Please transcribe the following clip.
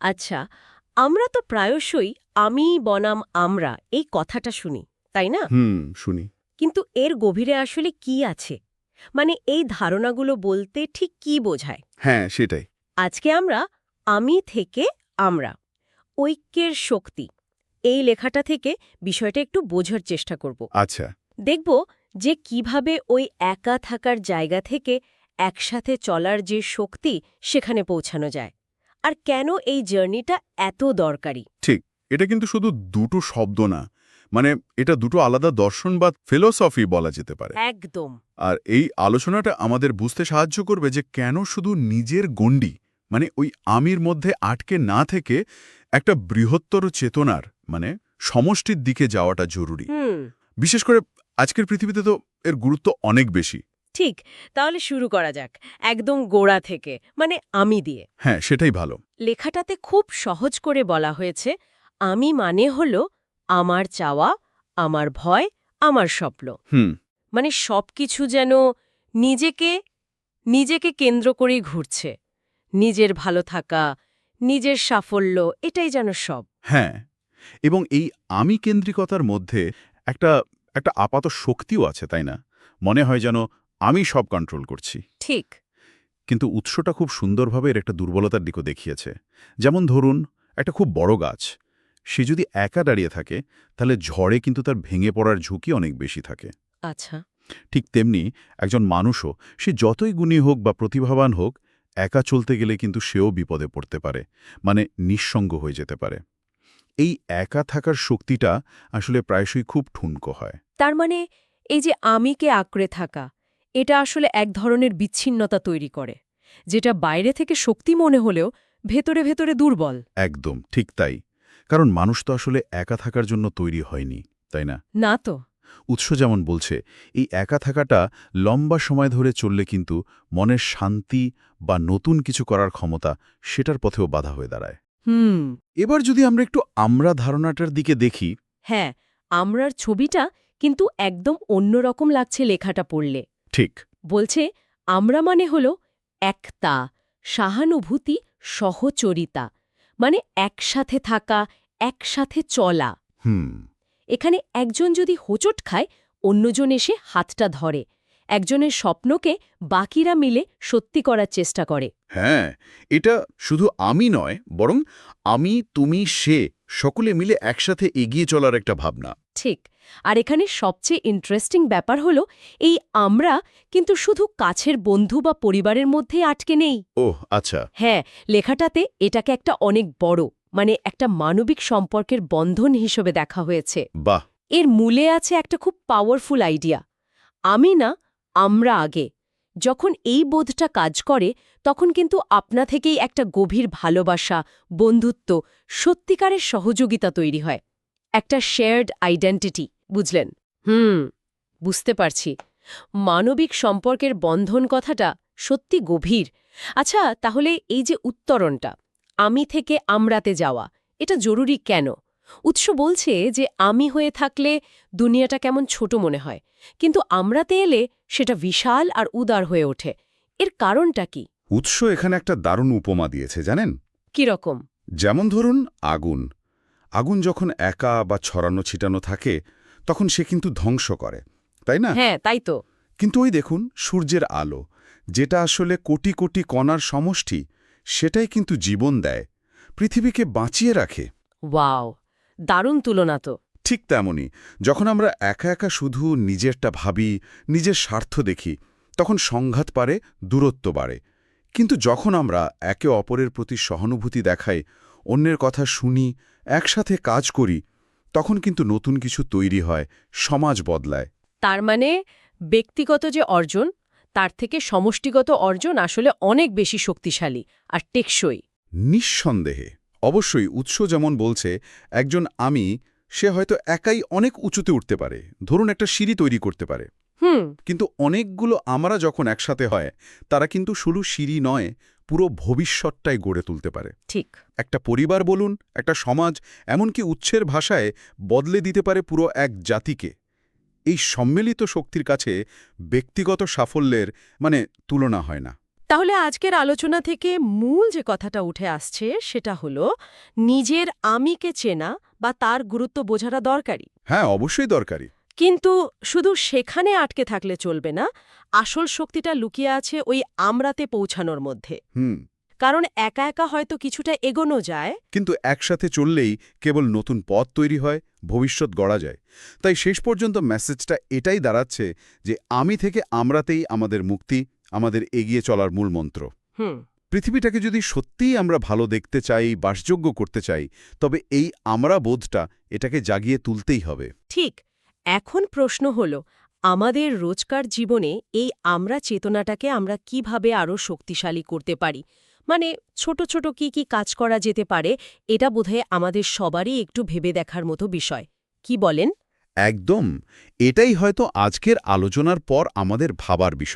আচ্ছা আমরা তো প্রায়শই আমি বনাম আমরা এই কথাটা শুনি তাই না? হুম শুনি। কিন্তু এর গভীরে আসলে কি আছে? মানে এই ধারণাগুলো বলতে ঠিক কি বোঝায়? হ্যাঁ সেটাই। আজকে আমরা আমি থেকে আমরা ঐক্যের শক্তি এই লেখাটা থেকে বিষয়টা একটু বোঝার চেষ্টা করব। আচ্ছা। দেখব যে কীভাবে ওই একা থাকার জায়গা থেকে একসাথে চলার যে শক্তি সেখানে পৌঁছানো যায়। আর কেন এই জার্নিটা এত দরকারি? ঠিক এটা কিন্তু শুধু দুটো শব্দ না মানে এটা দুটো আলাদা দর্শন বা ফিলোসফি বলা যেতে পারে। একদম। আর এই আলোচনাটা আমাদের বুঝতে সাহায্য করবে যে কেন শুধু নিজের গণ্ডি মানে ওই আমির মধ্যে আটকে না থেকে একটা বৃহত্তর চেতনার মানে সমষ্টির দিকে যাওয়াটা জরুরি। বিশেষ করে আজকের পৃথিবীতে তো এর গুরুত্ব অনেক বেশি। ঠিক তাহলে শুরু করা যাক একদম গোড়া থেকে মানে আমি দিয়ে। হ্যাঁ সেটাই ভালো। লেখাটাতে খুব সহজ করে বলা হয়েছে আমি মানে হল আমার চাওয়া আমার ভয় আমার স্বপ্ন। হুম। মানে সবকিছু যেন নিজেকে নিজেকে কেন্দ্র করেই ঘুরছে। নিজের ভালো থাকা নিজের সাফল্য এটাই যেন সব। হ্যাঁ এবং এই আমি কেন্দ্রিকতার মধ্যে একটা একটা আপাত শক্তিও আছে তাই না? মনে হয় যেন আমি সব কন্ট্রোল করছি। ঠিক। কিন্তু উৎসটা খুব সুন্দরভাবে এর একটা দুর্বলতার দিকও দেখিয়েছে। যেমন ধরুন একটা খুব বড় গাছ। সে যদি একা দাঁড়িয়ে থাকে তাহলে ঝড়ে কিন্তু তার ভেঙে পড়ার ঝুঁকি অনেক বেশি থাকে। আচ্ছা। ঠিক তেমনি একজন মানুষও সে যতই গুণী হোক বা প্রতিভাবান হোক একা চলতে গেলে কিন্তু সেও বিপদে পড়তে পারে মানে নিঃসঙ্গ হয়ে যেতে পারে। এই একা থাকার শক্তিটা আসলে প্রায়শই খুব ঠুনকো হয়। তার মানে এই যে আমিকে আঁকড়ে থাকা এটা আসলে এক ধরনের বিচ্ছিন্নতা তৈরি করে যেটা বাইরে থেকে শক্তি মনে হলেও ভেতরে ভেতরে দুর্বল। একদম ঠিক তাই। কারণ মানুষ তো আসলে একা থাকার জন্য তৈরি হয়নি তাই না? না তো। উৎস যেমন বলছে এই একা থাকাটা লম্বা সময় ধরে চললে কিন্তু মনের শান্তি বা নতুন কিছু করার ক্ষমতা সেটার পথেও বাধা হয়ে দাঁড়ায়। হুম। এবার যদি আমরা একটু আমরা ধারণাটার দিকে দেখি। হ্যাঁ আমরার ছবিটা কিন্তু একদম অন্যরকম লাগছে লেখাটা পড়লে। ঠিক। বলছে আমরা মানে হল একতা সহানুভূতি সহচরিতা মানে একসাথে থাকা একসাথে চলা। হুম। এখানে একজন যদি হোঁচট খায় অন্যজন এসে হাতটা ধরে। একজনের স্বপ্নকে বাকিরা মিলে সত্যি করার চেষ্টা করে। হ্যাঁ এটা শুধু আমি নয় বরং আমি তুমি সে সকলে মিলে একসাথে এগিয়ে চলার একটা ভাবনা। ঠিক। আর এখানে সবচেয়ে ইন্টারেস্টিং ব্যাপার হলো এই আমরা কিন্তু শুধু কাছের বন্ধু বা পরিবারের মধ্যেই আটকে নেই। ওহ আচ্ছা। হ্যাঁ লেখাটাতে এটাকে একটা অনেক বড় মানে একটা মানবিক সম্পর্কের বন্ধন হিসেবে দেখা হয়েছে। বাহ! এর মূলে আছে একটা খুব পাওয়ারফুল আইডিয়া আমি না আমরা আগে। যখন এই বোধটা কাজ করে, তখন কিন্তু আপনা থেকেই একটা গভীর ভালোবাসা, বন্ধুত্ব, সত্যিকারের সহযোগিতা তৈরি হয়। একটা শেয়ার্ড আইডেন্টিটি বুঝলেন? হুম, বুঝতে পারছি। মানবিক সম্পর্কের বন্ধন কথাটা সত্যি গভীর। আচ্ছা তাহলে এই যে উত্তরণটা, আমি থেকে আমরাতে যাওয়া, এটা জরুরি কেন? উৎস বলছে যে আমি হয়ে থাকলে দুনিয়াটা কেমন ছোট মনে হয় কিন্তু আমরাতে এলে সেটা বিশাল আর উদার হয়ে ওঠে। এর কারণটা কি? উৎস এখানে একটা দারুণ উপমা দিয়েছে জানেন? কীরকম যেমন ধরুন আগুন। আগুন যখন একা বা ছড়ানো ছিটানো থাকে তখন সে কিন্তু ধ্বংস করে তাই না? হ্যাঁ তাই তো। কিন্তু ওই দেখুন সূর্যের আলো যেটা আসলে কোটি কোটি কণার সমষ্টি সেটাই কিন্তু জীবন দেয় পৃথিবীকে বাঁচিয়ে রাখে। ওয়াও! দারুণ তুলনা তো। ঠিক তেমনই। যখন আমরা একা একা শুধু নিজেরটা ভাবি নিজের স্বার্থ দেখি তখন সংঘাত পারে দূরত্ব বাড়ে। কিন্তু যখন আমরা একে অপরের প্রতি সহানুভূতি দেখাই অন্যের কথা শুনি একসাথে কাজ করি তখন কিন্তু নতুন কিছু তৈরি হয় সমাজ বদলায়। তার মানে ব্যক্তিগত যে অর্জন তার থেকে সমষ্টিগত অর্জন আসলে অনেক বেশি শক্তিশালী আর টেকসই। নিঃসন্দেহে। অবশ্যই উৎস যেমন বলছে একজন আমি সে হয়তো একাই অনেক উঁচুতে উঠতে পারে। ধরুন একটা সিঁড়ি তৈরি করতে পারে। হুম। কিন্তু অনেকগুলো আমরা যখন একসাথে হয় তারা কিন্তু শুধু সিঁড়ি নয় পুরো ভবিষ্যৎটাই গড়ে তুলতে পারে। ঠিক। একটা পরিবার বলুন একটা সমাজ এমনকি উচ্ছের ভাষায় বদলে দিতে পারে পুরো এক জাতিকে। এই সম্মিলিত শক্তির কাছে ব্যক্তিগত সাফল্যের মানে তুলনা হয় না। তাহলে আজকের আলোচনা থেকে মূল যে কথাটা উঠে আসছে সেটা হলো নিজের আমিকে চেনা বা তার গুরুত্ব বোঝাটা দরকারি। হ্যাঁ অবশ্যই দরকারি। কিন্তু শুধু সেখানে আটকে থাকলে চলবে না আসল শক্তিটা লুকিয়ে আছে ওই আমরাতে পৌঁছানোর মধ্যে। হুম। কারণ একা একা হয়তো কিছুটা এগোনো যায়। কিন্তু একসাথে চললেই কেবল নতুন পথ তৈরি হয় ভবিষ্যৎ গড়া যায়। তাই শেষ পর্যন্ত মেসেজটা এটাই দাঁড়াচ্ছে যে আমি থেকে আমরাতেই আমাদের মুক্তি আমাদের এগিয়ে চলার মূল মন্ত্র। হুম। পৃথিবীটাকে যদি সত্যিই আমরা ভালো দেখতে চাই বাসযোগ্য করতে চাই তবে এই আমরা বোধটা এটাকে জাগিয়ে তুলতেই হবে। ঠিক। এখন প্রশ্ন হল আমাদের রোজকার জীবনে এই আমরা চেতনাটাকে আমরা কীভাবে আরও শক্তিশালী করতে পারি? মানে ছোট ছোট কি কি কাজ করা যেতে পারে এটা বোধহয় আমাদের সবারই একটু ভেবে দেখার মতো বিষয়। কি বলেন? একদম। এটাই হয়তো আজকের আলোচনার পর আমাদের ভাবার বিষয়।